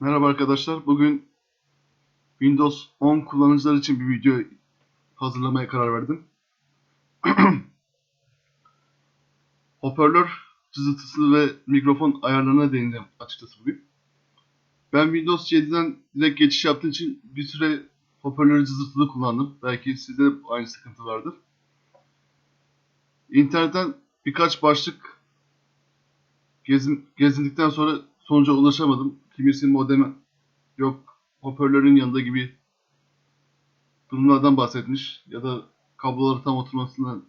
Merhaba arkadaşlar. Bugün Windows 10 kullanıcılar için bir video hazırlamaya karar verdim. Hoparlör cızıltısı ve mikrofon ayarlarına değineceğim açıkçası bugün. Ben Windows 7'den direkt geçiş yaptığım için bir süre hoparlörü cızırtılı kullandım. Belki sizde de aynı sıkıntı vardır. İnternetten birkaç başlık gezin, gezindikten sonra sonuca ulaşamadım. Kimisi modem yok hoparlörün yanında gibi durumlardan bahsetmiş ya da kabloları tam oturmasından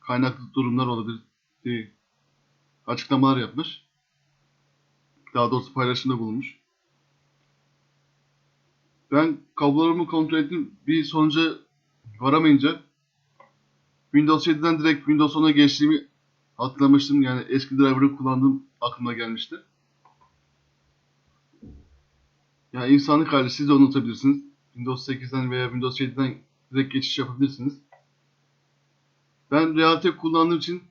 kaynaklı durumlar olabilir diye açıklamalar yapmış. Daha doğrusu paylaşımda bulunmuş. Ben kablolarımı kontrol ettim. Bir sonuca varamayınca Windows 7'den direkt Windows 10'a geçtiğimi hatırlamıştım. Yani eski driver'ı kullandığım aklıma gelmişti. Yani insanlık hali siz de unutabilirsiniz. Windows 8'den veya Windows 7'den direkt geçiş yapabilirsiniz. Ben Realtek kullandığım için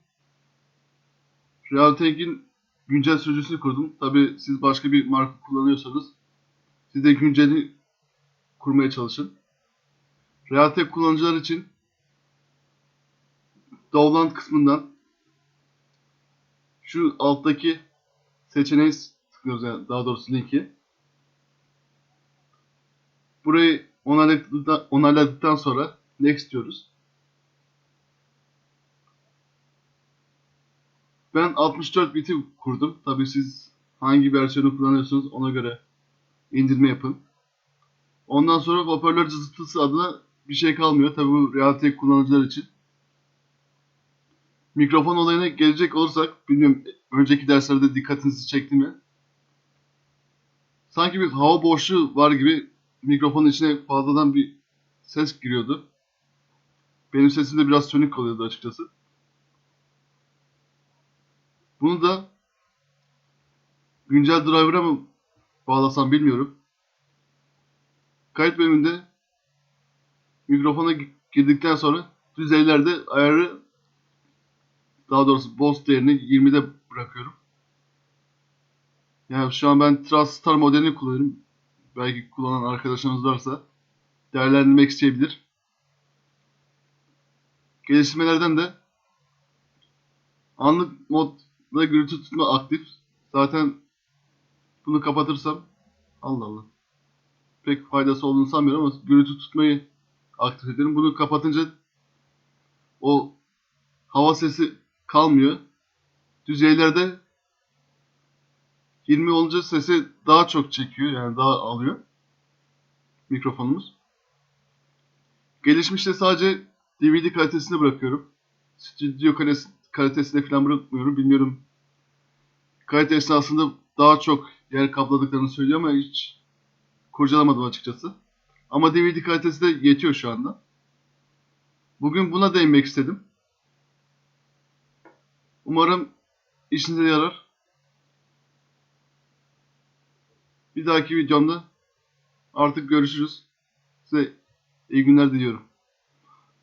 Realtek'in güncel sürücüsünü kurdum. Tabi siz başka bir marka kullanıyorsanız siz de günceli kurmaya çalışın. Realtek kullanıcılar için Download kısmından şu alttaki seçeneği tıklıyoruz yani daha doğrusu linki. Burayı onayladıktan, sonra next diyoruz. Ben 64 biti kurdum. Tabi siz hangi versiyonu kullanıyorsunuz ona göre indirme yapın. Ondan sonra hoparlör cızırtısı adına bir şey kalmıyor. Tabi bu Realtek kullanıcılar için. Mikrofon olayına gelecek olursak, bilmiyorum önceki derslerde dikkatinizi çekti mi? Sanki bir hava boşluğu var gibi mikrofonun içine fazladan bir ses giriyordu. Benim sesim de biraz sönük kalıyordu açıkçası. Bunu da güncel driver'a mı bağlasam bilmiyorum. Kayıt bölümünde mikrofona girdikten sonra düzeylerde ayarı daha doğrusu Bose değerini 20'de bırakıyorum. Yani şu an ben Transstar modelini kullanıyorum. Belki kullanan arkadaşlarınız varsa değerlendirmek isteyebilir. Geliştirmelerden de anlık modda gürültü tutma aktif. Zaten bunu kapatırsam Allah Allah. Pek faydası olduğunu sanmıyorum ama gürültü tutmayı aktif ederim. Bunu kapatınca o hava sesi kalmıyor. Düzeylerde 20 olunca sesi daha çok çekiyor yani daha alıyor mikrofonumuz. Gelişmişte sadece DVD kalitesine bırakıyorum. Stüdyo kalitesine falan bırakmıyorum. Bilmiyorum kalite esnasında daha çok yer kapladıklarını söylüyor ama hiç kurcalamadım açıkçası. Ama DVD kalitesi de yetiyor şu anda. Bugün buna değinmek istedim. Umarım işinize yarar. Bir dahaki videomda artık görüşürüz. Size iyi günler diliyorum.